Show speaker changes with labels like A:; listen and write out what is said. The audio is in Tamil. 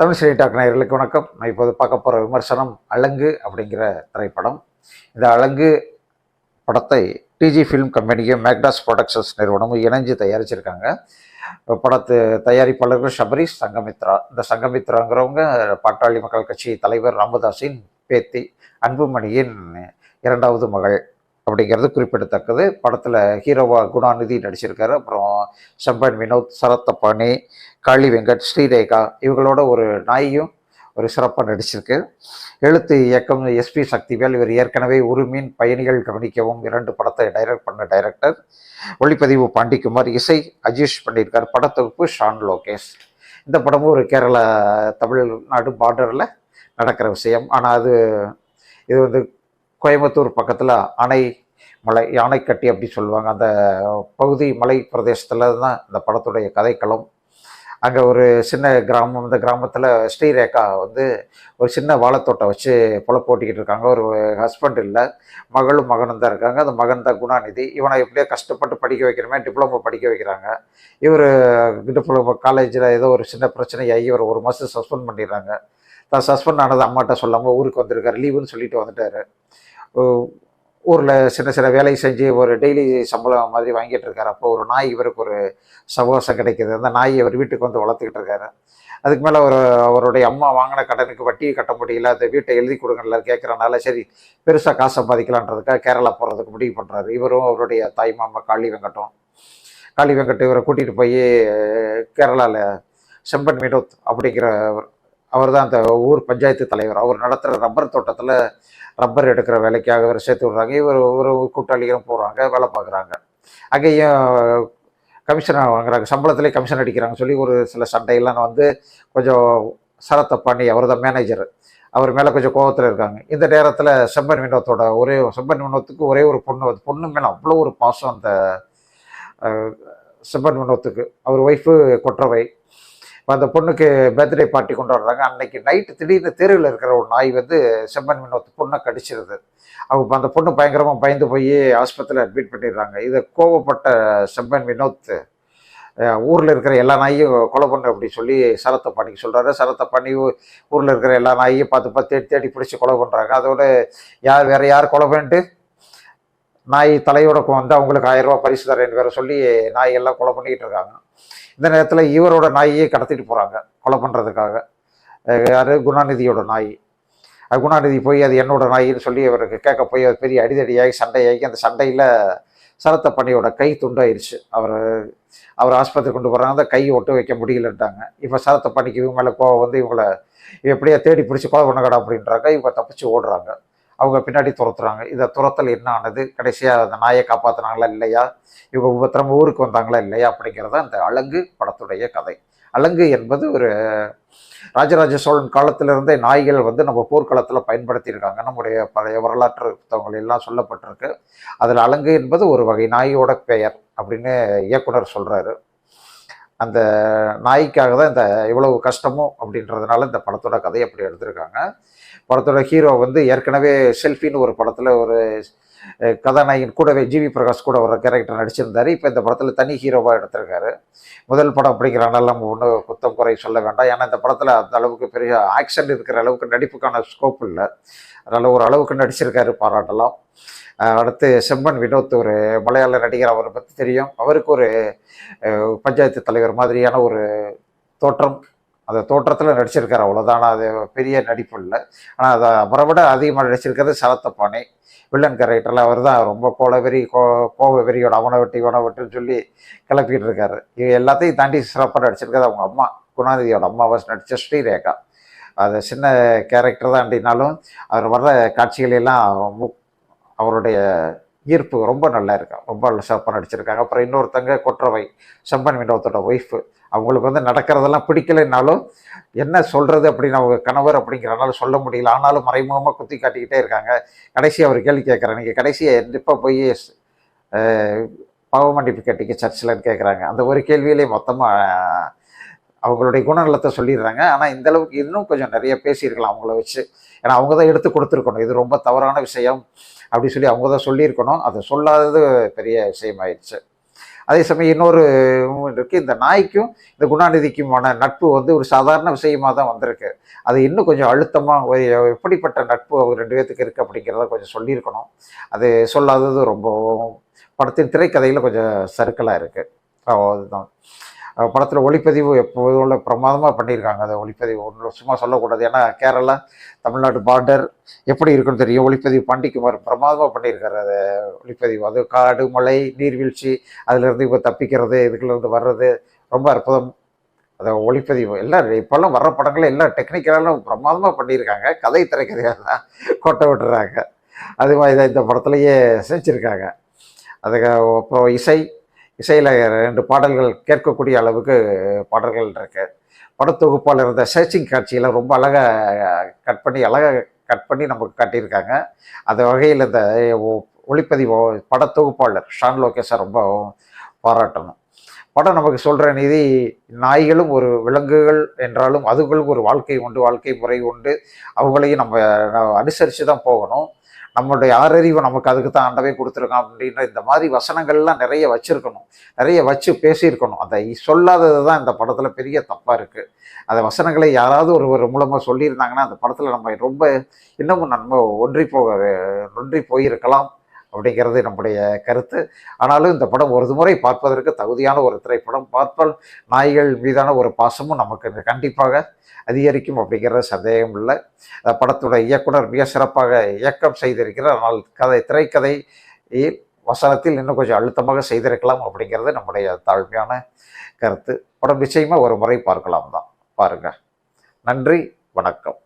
A: தமிழ் சினி டாக் நேயர்களுக்கு வணக்கம். நான் இப்போது பார்க்க போகிற விமர்சனம் அலங்கு அப்படிங்கிற திரைப்படம். இந்த அலங்கு படத்தை டிஜி ஃபிலிம் கம்பெனியும் மேக்டாஸ் ப்ரொடக்ஷன்ஸ் நிறுவனமும் இணைஞ்சு தயாரிச்சிருக்காங்க. படத்து தயாரிப்பாளர்கள் ஷபரீஷ் சங்கமித்ரா. இந்த சங்கமித்ராங்கிறவங்க பாட்டாளி மக்கள் கட்சி தலைவர் ராமதாஸின் பேத்தி அன்புமணியின் இரண்டாவது மகள். அப்படிங்கிறது குறிப்பிடத்தக்கது. படத்தில் ஹீரோவா குணாநிதி நடிச்சிருக்காரு. அப்புறம் செம்பன் வினோத் சரத்தப்பாணி காளி வெங்கட் ஸ்ரீரேகா இவங்களோட ஒரு நாயும் ஒரு சிறப்பாக நடிச்சிருக்கு. எழுத்து இயக்கம் எஸ்பி சக்திவேல். இவர் ஏற்கனவே உருமீன் பயணிகள் கவனிக்கவும் இரண்டு படத்தை டைரக்ட் பண்ண டைரக்டர். ஒளிப்பதிவு பாண்டிக்குமார் இசை அஜீஷ் பண்ணியிருக்கார். படத்தொகுப்பு ஷான் லோகேஷ். இந்த படமும் ஒரு கேரளா தமிழ்நாடு பார்டரில் நடக்கிற விஷயம். ஆனால் அது இது வந்து கோயம்புத்தூர் பக்கத்தில் அணை மலை யானைக்கட்டி அப்படி சொல்லுவாங்க. அந்த பகுதி மலை பிரதேசத்தில் தான் இந்த படத்துடைய கதைக்களம். அங்கே ஒரு சின்ன கிராமம் இந்த கிராமத்தில் ஸ்ரீரேகா வந்து ஒரு சின்ன வாழைத்தோட்டம் வச்சு பொழப்பு ஓட்டிக்கிட்டு இருக்காங்க. ஒரு ஹஸ்பண்ட் இல்லை மகளும் மகனும் தான் இருக்காங்க. அந்த மகன் தான் குணாநிதி. இவனை எப்படியோ கஷ்டப்பட்டு படிக்க வைக்கிறமே டிப்ளமோ படிக்க வைக்கிறாங்க. இவர் டிப்ளமோ காலேஜில் ஏதோ ஒரு சின்ன பிரச்சனையாகி இவர் ஒரு மாதம் சஸ்பெண்ட் பண்ணிடுறாங்க. தான் சஸ்பெண்ட் ஆனது அம்மாட்ட சொல்லாமல் ஊருக்கு வந்திருக்காரு. லீவுன்னு சொல்லிட்டு வந்துட்டார். ஊரில் சின்ன சின்ன வேலை செஞ்சு ஒரு டெய்லி சம்பளம் மாதிரி வாங்கிட்டு இருக்காரு. அப்போ ஒரு நாய் இவருக்கு ஒரு சகோசம் கிடைக்கிது. அந்த நாய் அவர் வீட்டுக்கு வந்து வளர்த்துக்கிட்டு இருக்காரு. அதுக்கு மேலே ஒரு அவருடைய அம்மா வாங்கின கடனுக்கு வட்டி கட்ட முடியல. அந்த வீட்டை எழுதி கொடுங்கல கேட்குறனால சரி பெருசாக காசு சம்பாதிக்கலான்றதுக்காக கேரளா போகிறதுக்கு முடிவு பண்ணுறாரு இவரும் அவருடைய தாய் மாமா காளி வெங்கட்டும். காளி வெங்கட் இவரை கூட்டிகிட்டு போய் கேரளாவில் செம்பன் வினோத் அப்படிங்கிற அவர் தான் அந்த ஊர் பஞ்சாயத்து தலைவர். அவர் நடத்துகிற ரப்பர் தோட்டத்தில் ரப்பர் எடுக்கிற வேலைக்காக இவர் சேர்த்து விட்றாங்க. இவர் ஒரு கூட்டாளிகளும் போகிறாங்க வேலை பார்க்குறாங்க. அங்கேயும் கமிஷனை வாங்குறாங்க. சம்பளத்திலே கமிஷன் அடிக்கிறாங்க சொல்லி ஒரு சில சண்டையெல்லாம் வந்து கொஞ்சம் சரத்தை பண்ணி அவர் தான் மேனேஜர் அவர் மேலே கொஞ்சம் கோபத்தில் இருக்காங்க. இந்த நேரத்தில் செம்பன் வினோத்தோட ஒரே செம்பன் வினோத்துக்கு ஒரே ஒரு பொண்ணு அது பொண்ணு மேலே அவ்வளோ ஒரு பாசம் அந்த செம்பன் வினோத்துக்கு. அவர் ஒய்ஃபு கொற்றவை. அந்த பொண்ணுக்கு பர்த்டே பார்ட்டி கொண்டாடுறாங்க அன்னைக்கு நைட்டு திடீர்னு தெருவில் இருக்கிற ஒரு நாய் வந்து செம்மன் வினோத் பொண்ணை கடிச்சிருது. அவங்க அந்த பொண்ணு பயங்கரமாக பயந்து போய் ஆஸ்பத்திரியில் அட்மிட் பண்ணிடுறாங்க. இதை கோவப்பட்ட செம்மன் வினோத் ஊரில் இருக்கிற எல்லா நாயும் கொலை பண்ணு அப்படி சொல்லி சரத்தை பண்ணிக்க சொல்கிறாரு சரத்தை பண்ணி ஊரில் இருக்கிற எல்லா நாயையும் பார்த்து பார்த்து தேடி தேடி பிடிச்சி கொலை பண்ணுறாங்க அதோட யார் வேறு யார் கொலை பண்ணிட்டு? நாய் தலையோட வந்து அவங்களுக்கு ஆயிரம் ரூபா பரிசு தரேன்னு வேற சொல்லி நாய்கள்லாம் கொலை பண்ணிக்கிட்டு இருக்காங்க. இந்த நேரத்தில் இவரோட நாயையே கடத்திட்டு போகிறாங்க கொலை பண்ணுறதுக்காக யார்? குணாநிதியோட நாய். அது குணாநிதி போய் அது என்னோட நாயின்னு சொல்லி அவருக்கு கேட்க போய் அது பெரிய அடிதடியாகி சண்டையாகி அந்த சண்டையில் சரத்த பணியோட கை துண்டாயிருச்சு. அவர் அவர் ஆஸ்பத்திரி கொண்டு போகிறாங்க அந்த கை ஒட்டு வைக்க முடியலன்ட்டாங்க. இப்போ சரத்த பண்ணிக்கு இவங்க மேலே கோவம் வந்து இவங்களை எப்படியா தேடி பிடிச்சி கொலை பண்ணக்கடா அப்படின்றாங்க. இவங்க தப்பிச்சு ஓடுறாங்க. அவங்க பின்னாடி துரத்துறாங்க. இதை துரத்தல் என்ன ஆனது? கடைசியாக அந்த நாயை காப்பாற்றினாங்களா இல்லையா? இவங்க உபத்திரம ஊருக்கு வந்தாங்களா இல்லையா? அப்படிங்கிறத அந்த அலங்கு படத்துடைய கதை. அலங்கு என்பது ஒரு ராஜராஜ சோழன் காலத்திலிருந்தே நாய்கள் வந்து நம்ம போர்க்களத்தில் பயன்படுத்தியிருக்காங்க. நம்முடைய பழைய வரலாற்று புத்தகங்கள் எல்லாம் சொல்லப்பட்டிருக்கு. அதில் அலங்கு என்பது ஒரு வகை நாயோட பெயர் அப்படின்னு இயக்குனர் சொல்கிறாரு அந்த நாய்க்காக தான் இந்த இவ்வளவு கஷ்டமும் அப்படின்றதுனால இந்த படத்தோட கதையை அப்படி எடுத்திருக்காங்க படத்தோட ஹீரோ வந்து ஏற்கனவே செல்ஃபின்னு ஒரு படத்தில் ஒரு கதாநாயகன் கூடவே ஜிவி பிரகாஷ் கூட ஒரு கேரக்டர் நடிச்சிருந்தார். இப்போ இந்த படத்தில் தனி ஹீரோவாக எடுத்திருக்காரு. முதல் படம் அப்படிங்கிறனால நம்ம ஒன்றும் குத்தம் குறை சொல்ல வேண்டாம். ஏன்னா இந்த படத்தில் அந்த அளவுக்கு பெரிய ஆக்ஷன் இருக்கிற அளவுக்கு நடிப்புக்கான ஸ்கோப் இல்லை. அதனால் ஒரு அளவுக்கு நடிச்சிருக்காரு பாராட்டலாம். அடுத்து செம்மன் வினோத் ஒரு மலையாள நடிகர் அவரை பற்றி தெரியும். அவருக்கு ஒரு பஞ்சாயத்து தலைவர் மாதிரியான ஒரு தோற்றம். அந்த தோற்றத்தில் நடிச்சிருக்கார். அவ்வளோதான் அது பெரிய நடிப்பு இல்லை. ஆனால் அதை அவரை விட அதிகமாக நடிச்சிருக்கிறது சரத்தப்பானே வில்லன் கேரக்டரில் அவர் தான் ரொம்ப கோலவெறி கோ கோவ வெறியோட அவனை வெட்டி இவனை வெட்டுன்னு சொல்லி கிளப்பிட்டு இருக்காரு இது எல்லாத்தையும் தாண்டி சிறப்பாக நடிச்சிருக்கிறது அவங்க அம்மா. குணாநிதியோட அம்மாவை நடித்த ஸ்ரீரேகா. அது சின்ன கேரக்டர் தான் அப்படின்னாலும் அவர் வர்ற காட்சிகளெல்லாம் அவருடைய ஈர்ப்பு ரொம்ப நல்லா இருக்கும் ரொம்ப சிறப்பாக நடிச்சிருக்காங்க. அப்புறம் இன்னொருத்தங்க கொற்றவை செம்பன் வினோத்தோட ஒய்ஃபு அவங்களுக்கு வந்து நடக்கிறதெல்லாம் பிடிக்கலைன்னாலும் என்ன சொல்கிறது அப்படின்னு அவங்க கணவர் அப்படிங்கிறனால சொல்ல முடியல. ஆனாலும் மறைமுகமாக குத்தி காட்டிக்கிட்டே இருக்காங்க. கடைசி அவர் கேள்வி கேட்குறேன் நீங்கள் கடைசியாக எப்போ போய் பாவமண்டிப்பு கட்டிக்க சர்ச்சில் சர்ச்சில்னு கேட்குறாங்க. அந்த ஒரு கேள்வியிலே மொத்தமாக அவங்களுடைய குணநலத்தை சொல்லிடுறாங்க. ஆனால் இந்த அளவுக்கு இன்னும் கொஞ்சம் நிறைய பேசியிருக்கலாம் அவங்கள வச்சு. ஏன்னா அவங்க தான் எடுத்து கொடுத்துருக்கணும். இது ரொம்ப தவறான விஷயம் அப்படி சொல்லி அவங்க தான் சொல்லியிருக்கணும். அதை சொல்லாதது பெரிய விஷயமாயிடுச்சு. அதே சமயம் இன்னொரு இருக்குது இந்த நாய்க்கும் இந்த குணாநிதிக்குமான நட்பு வந்து ஒரு சாதாரண விஷயமாக தான் வந்திருக்கு. அது இன்னும் கொஞ்சம் அழுத்தமாக எப்படிப்பட்ட நட்பு அவங்க ரெண்டு பேர்த்துக்கு இருக்குது அப்படிங்கிறத கொஞ்சம் சொல்லியிருக்கணும். அது சொல்லாதது ரொம்ப படத்தின் திரைக்கதையில் கொஞ்சம் சறுக்கலாக இருக்குது அதுதான் படத்தில் ஒளிப்பதிவு எப்போது உள்ள பிரமாதமாக பண்ணியிருக்காங்க. அந்த ஒளிப்பதிவு ஒன்று சும்மா சொல்லக்கூடாது. ஏன்னா கேரளா தமிழ்நாடு பார்டர் எப்படி இருக்குன்னு தெரியும். ஒளிப்பதிவு பாண்டிக்குமார் பிரமாதமாக பண்ணியிருக்காரு அது ஒளிப்பதிவு. அது காடு மலை நீர்வீழ்ச்சி அதுலேருந்து இப்போ தப்பிக்கிறது இதுக்குலேருந்து வர்றது ரொம்ப அற்புதம். அதை ஒளிப்பதிவு எல்லாம் இப்போல்லாம் வர்ற படங்கள் எல்லாம் டெக்னிக்கலாலும் பிரமாதமாக பண்ணியிருக்காங்க. கதை திரைக்கதையாக தான் கொட்டை விட்டுறாங்க. அது மாதிரி தான் இந்த படத்துலையே செஞ்சுருக்காங்க. அதுக்கு அப்புறம் இசை இசையில் ரெண்டு பாடல்கள் கேட்கக்கூடிய அளவுக்கு பாடல்கள் இருக்கு. படத்தொகுப்பால் இருந்த சர்ச்சிங் காட்சியெல்லாம் ரொம்ப அழகாக கட் பண்ணி அழகாக கட் பண்ணி நமக்கு காட்டியிருக்காங்க. அந்த வகையில் இந்த ஒளிப்பதிவு படத்தொகுப்பாளர் ஷான் லோகேஷை ரொம்ப பாராட்டணும். படம் நமக்கு சொல்கிற நிதி நாய்களும் ஒரு விலங்குகள் என்றாலும் அதுகளும் ஒரு வாழ்க்கை உண்டு வாழ்க்கை முறை உண்டு. அவங்களையும் நம்ம அனுசரித்து தான் போகணும். நம்மளுடைய ஆறறிவு நமக்கு அதுக்கு தான் ஆண்டவே கொடுத்துருக்கான் அப்படின்ற இந்த மாதிரி வசனங்கள்லாம் நிறைய வச்சுருக்கணும். நிறைய வச்சு பேசியிருக்கணும். அதை சொல்லாதது தான் இந்த படத்தில் பெரிய தப்பாக இருக்குது அந்த வசனங்களை யாராவது ஒருவர் மூலமாக சொல்லியிருந்தாங்கன்னா அந்த படத்தில் நம்ம ரொம்ப இன்னமும் நம்ம ஒன்றி போக ஒன்றி போயிருக்கலாம். அப்படிங்கிறது நம்முடைய கருத்து. ஆனாலும் இந்த படம் ஒரு முறை பார்ப்பதற்கு தகுதியான ஒரு திரைப்படம் பார்ப்பால் நாய்கள் மீதான ஒரு பாசமும் நமக்கு கண்டிப்பாக அதிகரிக்கும் அப்படிங்கிற சந்தேகம் இல்லை. படத்தோட இயக்குனர் மிக சிறப்பாக இயக்கம் செய்திருக்கிறார். ஆனால் கதை திரைக்கதை வசனத்தில் இன்னும் கொஞ்சம் அழுத்தமாக செய்திருக்கலாம் அப்படிங்கிறது நம்முடைய தாழ்மையான கருத்து. படம் நிச்சயமாக ஒரு முறை பார்க்கலாம் தான். பாருங்கள் நன்றி வணக்கம்.